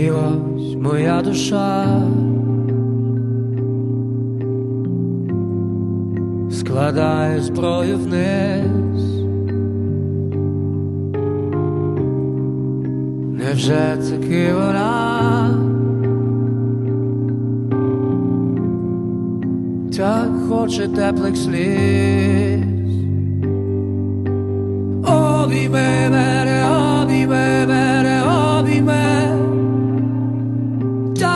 І ось моя душа складає зброю вниз. Невже таки вона так хоче теплих сліз? Обійми мене,